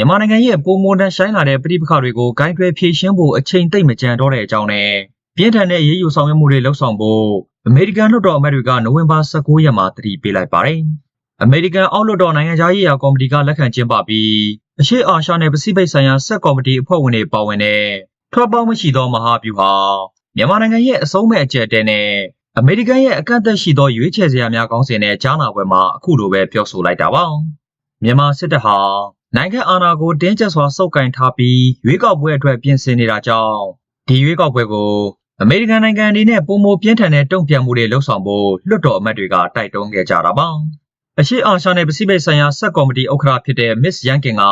မြန်မာနိုင်ငံရဲ့ပုံမွန်တန်ဆိုင်လာတဲ့ပြည်ပခါတွေကိုဂိုင်းတွယ်ဖြည့်ရှင်းဖို့အချိန်သိမ့်မကြံတော့တဲ့အကြောင်းနဲ့ပြင်းထန်တဲ့ရေးယူဆောင်ရွက်မှုတွေလှုပ်ဆောင်ဖို့အမေရိကန်လွှတ်တော်အမတ်တွေကနိုဝင်ဘာ19ရက်မှာတတိပေးလိုက်ပါတယ်။အမေရိကန်အောက်လွှတ်တော်နိုင်ငံသားရေးရာကော်မတီကလက်ခံကျင်းပပြီးအရှိအာရှနယ်ပစိဖိတ်ဆိုင်ရာဆက်ကော်မတီအဖွဲ့ဝင်တွေပါဝင်တဲ့ထွက်ပေါက်မရှိသောမဟာဗျူဟာမြန်မာနိုင်ငံရဲ့အဆုံးမဲ့အကျက်တဲနဲ့အမေရိကန်ရဲ့အကန့်အသတ်ရှိသောရွေးချယ်စရာများကောင်းစဉ်နဲ့ကြားနာပွဲမှာအခုလိုပဲပြောဆိုလိုက်တာပါ။မြန်မာစစ်တပ်ဟာ နိုင်ငံအာဏာကိုတင်းကျပ်စွာစုပ်ကိုင်ထားပြီးရွေးကောက်ပွဲအတွက်ပြင်ဆင်နေတာကြောင့်ဒီရွေးကောက်ပွဲကိုအမေရိကန်နိုင်ငံအနေနဲ့ပုံမပြင်းထန်တဲ့တုံ့ပြန်မှုတွေလှုံ့ဆော်ဖို့လွှတ်တော်အမတ်တွေကတိုက်တွန်းခဲ့ကြတာပါ။အရှိအာရှနယ်ပစိဖိတ်ဆိုင်ရာဆက်ကော်မတီဥက္ကဋ္ဌဖြစ်တဲ့ Miss Yankin က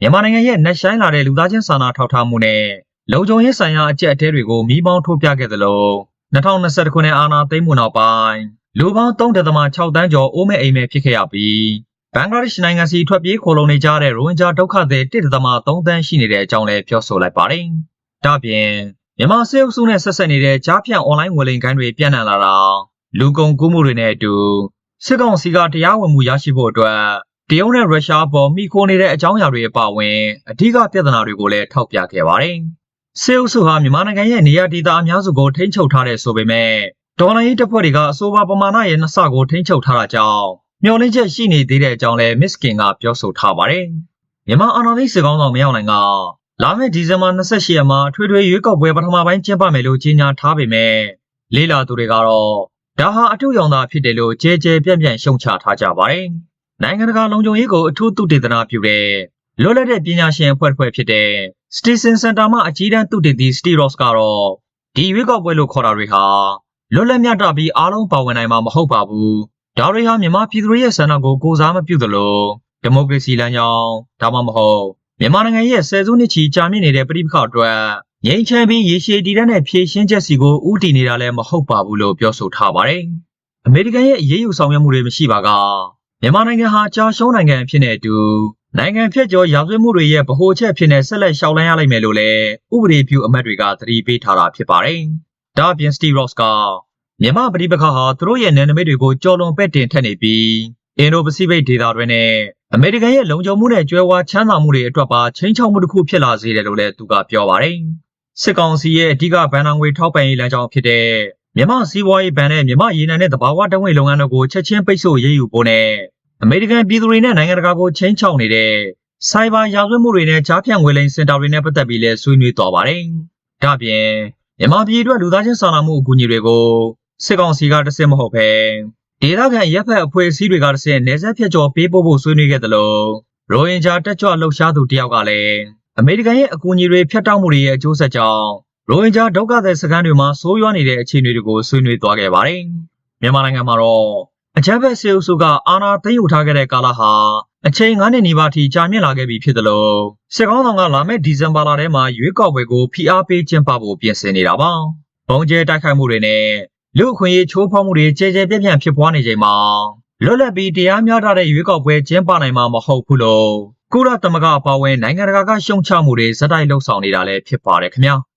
မြန်မာနိုင်ငံရဲ့နှက်ဆိုင်လာတဲ့လူသားချင်းစာနာထောက်ထားမှုနဲ့လုံခြုံရေးဆိုင်ရာအကျက်အတဲတွေကိုမိမောင်းထိုးပြခဲ့သလို2021ခုနှစ်အာဏာသိမ်းမှုနောက်ပိုင်းလူပေါင်း3.6တန်းကျော်အိုးမဲ့အိမ်မဲ့ဖြစ်ခဲ့ရပြီး ဘင်္ဂလားဒေ့ရှ်နိုင်ငံစီထွက်ပြေးခိုလုံနေကြတဲ့ရိုဟင်ဂျာဒုက္ခသည်1.3တန်းရှိနေတဲ့အကြောင်းလည်းပြောဆိုလိုက်ပါတယ်။ဒါ့အပြင်မြန်မာစစ်အုပ်စုနဲ့ဆက်ဆက်နေတဲ့ကြားဖြန့်အွန်လိုင်းငွေလိမ်ကိုင်းတွေပြန့်နှံ့လာတာလူကုန်ကူးမှုတွေနဲ့အတူစစ်ကောင်စီကတရားဝင်မှုရရှိဖို့အတွက်တရုတ်နဲ့ရုရှားပေါ်မိခိုးနေတဲ့အကြောင်းအရာတွေအပါအဝင်အဓိကပြဿနာတွေကိုလည်းထောက်ပြခဲ့ပါတယ်။စစ်အုပ်စုဟာမြန်မာနိုင်ငံရဲ့နေရာဒေသအများစုကိုထိန်းချုပ်ထားတဲ့ဆိုပေမဲ့ဒေါ်လာရေးတပ်ဖွဲ့တွေကအဆိုပါပမာဏရဲ့နှစ်ဆကိုထိန်းချုပ်ထားတာကြောင့် မျော်လင့်ချက်ရှိနေသေးတဲ့အကြောင်းလည်း Miss King ကပြောဆိုထားပါတယ်။မြန်မာအာဏာသိမ်းစစ်ကောင်ဆောင်မရောက်နိုင်ကလာမယ့်ဒီဇင်ဘာ28ရက်မှာထွေထွေရွေးကောက်ပွဲပထမပိုင်းကျင်းပမယ်လို့ကြေညာထားပေမဲ့လေးလာသူတွေကတော့ဒါဟာအထုရောင်သာဖြစ်တယ်လို့ကြဲကြဲပြန့်ပြန့်ရှုံချထားကြပါတယ်။နိုင်ငံတကာလုံခြုံရေးကိုအထူးသုတေသနပြုတဲ့လွတ်လပ်တဲ့ပညာရှင်အဖွဲ့ဖွဲ့ဖြစ်တဲ့ Station Center မှအကြီးတန်းသုတေသီ Steve Ross ကတော့ဒီရွေးကောက်ပွဲလို့ခေါ်တာတွေဟာလွတ်လပ်မြတ်တာပြီးအားလုံးပါဝင်နိုင်မှာမဟုတ်ပါဘူး။ ဒါတွေဟာမြန်မာပြည်သူတွေရဲ့ဆန္ဒကိုကိုစားမပြုသလိုဒီမိုကရေစီလမ်းကြောင်းဒါမှမဟုတ်မြန်မာနိုင်ငံရဲ့ဆယ်စုနှစ်ချီကြာမြင့်နေတဲ့ပြည်ပခါအတွက်ငြိမ်းချမ်းပြီးရေရှည်တည်တံ့တဲ့ဖြည့်ရှင်းချက်စီကိုဥတည်နေတာလည်းမဟုတ်ပါဘူးလို့ပြောဆိုထားပါတယ်။အမေရိကန်ရဲ့အရေးယူဆောင်ရွက်မှုတွေမရှိပါကမြန်မာနိုင်ငံဟာကြာရှုံးနိုင်ငံဖြစ်နေတူနိုင်ငံဖြတ်ကျော်ရာဇဝတ်မှုတွေရဲ့ဗဟိုချက်ဖြစ်နေဆက်လက်ရှောက်လန်းရလိမ့်မယ်လို့လည်းဥပဒေပြုအမတ်တွေကသတိပေးထားတာဖြစ်ပါတယ်။ဒါ့အပြင် Steve Ross က မြန်မာပြည်ပခါဟာသူတို့ရဲ့နယ်နိမိတ်တွေကိုကြော်လွန်ပက်တင်ထက်နေပြီးအင်ဒိုပစိဖိတ်ဒေသတွင်းနဲ့အမေရိကန်ရဲ့လုံခြုံမှုနဲ့ကြွယ်ဝချမ်းသာမှုတွေအတွက်ပါချိန်ချောက်မှုတစ်ခုဖြစ်လာစေတယ်လို့လည်းသူကပြောပါတယ်။စစ်ကောင်စီရဲ့အဓိကဗန်နာငွေထောက်ပံ့ရေးလမ်းကြောင်းဖြစ်တဲ့မြန်မာစီးပွားရေးဘဏ်နဲ့မြန်မာရေနံနဲ့သဘာဝဓာတ်ငွေလုပ်ငန်းတို့ကိုချက်ချင်းပိတ်ဆို့ရေးယူဖို့နဲ့အမေရိကန်ပြည်သူတွေနဲ့နိုင်ငံတကာကိုချိန်ချောက်နေတဲ့စိုက်ဘာရာဇဝတ်မှုတွေနဲ့ကြားဖြန့်ငွေလိမ်စင်တာတွေနဲ့ပတ်သက်ပြီးလည်းဆွေးနွေးသွားပါတယ်။ဒါ့အပြင်မြန်မာပြည်အတွက်လူသားချင်းစာနာမှုအကူအညီတွေကို စစ်ကောင်စီကတစ်စစ်မဟုတ်ဘဲဒေသခံရပ်ဖက်အဖွဲ့အစည်းတွေကတစ်ဆင့်နေဆက်ဖြတ်ကျော်ပေးပို့ဖို့ဆွေးနွေးခဲ့တယ်လို့ရိုဟင်ဂျာတက်ကြွလှုပ်ရှားသူတယောက်ကလည်းအမေရိကန်ရဲ့အကူအညီတွေဖျက်တောက်မှုတွေရဲ့အကျိုးဆက်ကြောင့်ရိုဟင်ဂျာဒုက္ခသည်စခန်းတွေမှာဆိုးရွားနေတဲ့အခြေအနေတွေကိုဆွေးနွေးသွားခဲ့ပါတယ်။မြန်မာနိုင်ငံမှာတော့အကြမ်းဖက်စစ်အုပ်စုကအာဏာသိမ်းယူထားခဲ့တဲ့ကာလဟာအချိန်9နှစ်နီးပါးထိကြာမြင့်လာခဲ့ပြီဖြစ်တယ်လို့စစ်ကောင်းဆောင်ကလာမယ့်ဒီဇင်ဘာလထဲမှာရွေးကောက်ပွဲကိုဖိအားပေးကျင်းပဖို့ပြင်ဆင်နေတာပါ။ဘုံကျဲတိုက်ခိုက်မှုတွေနဲ့ လူအခွင့်အရေးချိုးဖောက်မှုတွေကြဲကြဲပြန့်ပြန့်ဖြစ်ပွားနေချိန်မှာလွတ်လပ်ပြီးတရားမျှတတဲ့ရွေးကောက်ပွဲကျင်းပနိုင်မှာမဟုတ်ဘူးလို့ကုလသမဂ္ဂအပါအဝင်နိုင်ငံတကာကရှုံချမှုတွေဇက်တိုက်လှုပ်ဆောင်နေတာလည်းဖြစ်ပါတယ်ခင်ဗျာ။